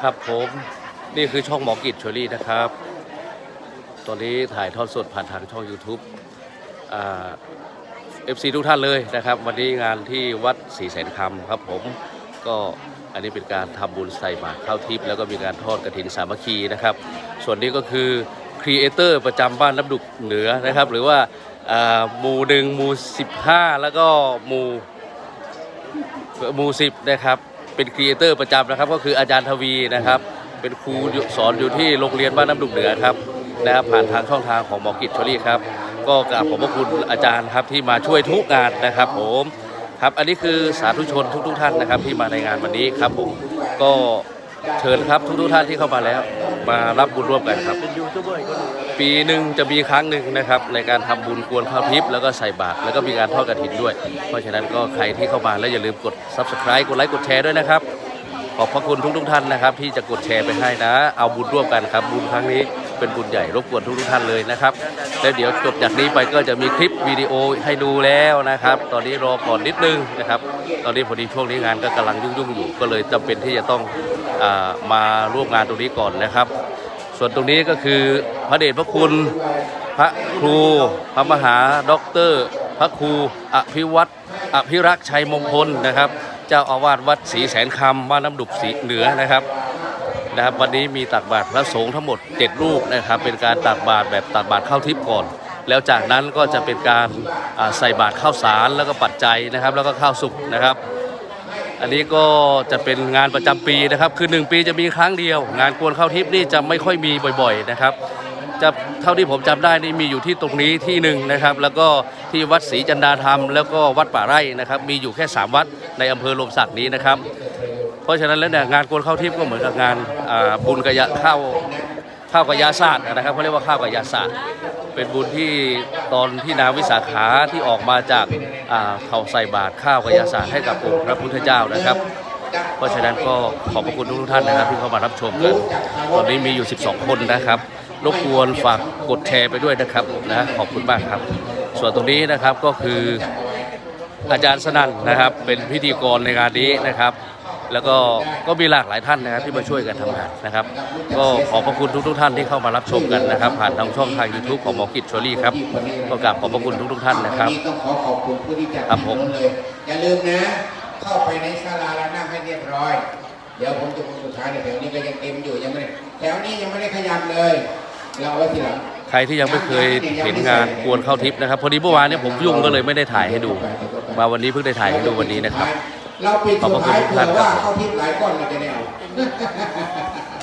ครับผมนี่คือช่องหมอกิจชวรี่นะครับ ตอนนี้ถ่ายทอดสดผ่านทางช่อง YouTube อ่า FC ทุกท่านเลยนะครับ วันนี้งานที่วัดศรีแสนคำครับผมก็อันนี้เป็นการทำบุญใส่บาตรข้าวทิพย์แล้วก็มีการทอดกระถินสามัคคีนะครับ ส่วนนี้ก็คือครีเอเตอร์ประจำบ้านน้ำดุกเหนือนะครับ หรือว่าอ่าหมู่หนึ่งหมู่สิบห้าแล้วก็หมู่หมู่สิบนะครับ เป็นครีเอเตอร์ประจำนะครับ ก็คืออาจารย์ทวีนะครับ เป็นครูสอนอยู่ที่โรงเรียนบ้านน้ำดุกเหนือครับนะครับผ่านทางช่องทางของหมอกิจชลี่ครับ ก็กราบขอบพระคุณอาจารย์ครับที่มาช่วยทุกงานนะครับผมครับอันนี้คือสาธุชนทุกๆท่านนะครับที่มาในงานวันนี้ครับผมก็เชิญครับทุกๆท่านที่เข้ามาแล้ว มารับบุญร่วมกันครับเป็นยูทูบเบอร์อีกคนหนึ่งปีหนึ่งจะมีครั้งหนึ่งนะครับ ในการทำบุญกวนข้าวทิพย์แล้วก็ใส่บาตรแล้วก็มีการทอดกระถินด้วย เพราะฉะนั้นก็ใครที่เข้ามาแล้วอย่าลืมกด subscribe กดไลค์กดแชร์ด้วยนะครับ ขอบพระคุณทุกๆท่านนะครับ ที่จะกดแชร์ไปให้นะ เอาบุญร่วมกันครับ บุญครั้งนี้เป็นบุญใหญ่รบกวนทุกๆท่านเลยนะครับแล้วเดี๋ยวจบจากนี้ไปก็จะมีคลิปวิดีโอให้ดูแล้วนะครับ ตอนนี้รอก่อนนิดนึงนะครับ ตอนนี้พอดีช่วงนี้งานก็กำลังยุ่งๆอยู่ก็เลยจำเป็นที่จะต้อง มาร่วมงานตรงนี้ก่อนนะครับ ส่วนตรงนี้ก็คือพระเดชพระคุณ พระครู พระมหาด็อกเตอร์ พระครูอภิวัตรอภิรักษ์ชัยมงคลนะครับ เจ้าอาวาสวัดศรีแสนคำบ้านน้ำดุกศรีเหนือนะครับนะครับวันนี้มีตักบาตรพระสงฆ์ทั้งหมด 7 รูปนะครับ เป็นการตักบาตรแบบตักบาตรเข้าทิพย์ก่อน แล้วจากนั้นก็จะเป็นการใส่บาตรข้าวสารแล้วก็ปัจจัยนะครับ แล้วก็ข้าวสุกนะครับ อันนี้ก็จะเป็นงานประจำปีนะครับ คือ 1 ปีจะมีครั้งเดียว งานกวนข้าวทิพย์นี่จะไม่ค่อยมีบ่อยๆนะครับจะเท่าที่ผมจำได้นี่มีอยู่ที่ตรงนี้ที่หนึ่งนะครับ แล้วก็ที่วัดศรีจันดาธรรม แล้วก็วัดป่าไร่นะครับ มีอยู่แค่ 3 วัดในอำเภอลมศักดิ์นี้นะครับ เพราะฉะนั้นแล้วเนี่ยงานกวนข้าวทิพย์ก็เหมือนกับงานบุญกะยะข้าวข้าวกระยาศาสตร์นะครับเขาเรียกว่าข้าวกระยาศาสตร์ เป็นบุญที่ตอนที่นางวิสาขาที่ออกมาจากอ่าเขาใส่บาตรข้าวกยาศาสตร์ให้กับองค์พระพุทธเจ้านะครับ เพราะฉะนั้นก็ขอบพระคุณทุกท่านนะครับที่เข้ามารับชมกันตอนนี้มีอยู่ 12 คนนะครับรบกวนฝากกดแชร์ไปด้วยนะครับนะขอบคุณมากครับ ส่วนตรงนี้นะครับก็คืออาจารย์สนั่นนะครับเป็นพิธีกรในงานนี้นะครับ แล้วก็ก็มีหลากหลายท่านนะครับที่มาช่วยกันทำงานนะครับ ก็ขอบพระคุณทุกๆท่านที่เข้ามารับชมกันนะครับ ผ่านทางช่องทาง YouTube ของหมอกิจชวลี่ครับก็กราบขอบพระคุณทุกๆท่านนะครับวันนี้ต้องขอขอบคุณผู้ที่จัดครับผมถนนเลยอย่าลืมนะเข้าไปในศาลาแล้วนั่งให้เรียบร้อย เดี๋ยวผมจะคนสุดท้ายเนี่ยแถวนี้ก็ยังเต็มอยู่ยังไม่ได้แถวนี้ยังไม่ได้ขยับเลย เราเอาไว้ทีหลังใครที่ยังไม่เคยเห็นงานกวนเข้าทิพย์นะครับพอดีเมื่อวานเนี่ยผมยุ่งก็เลยไม่ได้ถ่ายให้ดู มาวันนี้เพิ่งได้ถ่ายให้ดูวันนี้นะครับ เราปิดขอบพสุระดคุณท้ายทุกเผื่ท่านอครับว่าเข้าทิพย์หลายก้อนเราจะได้เอาทุกท่านมาร่วม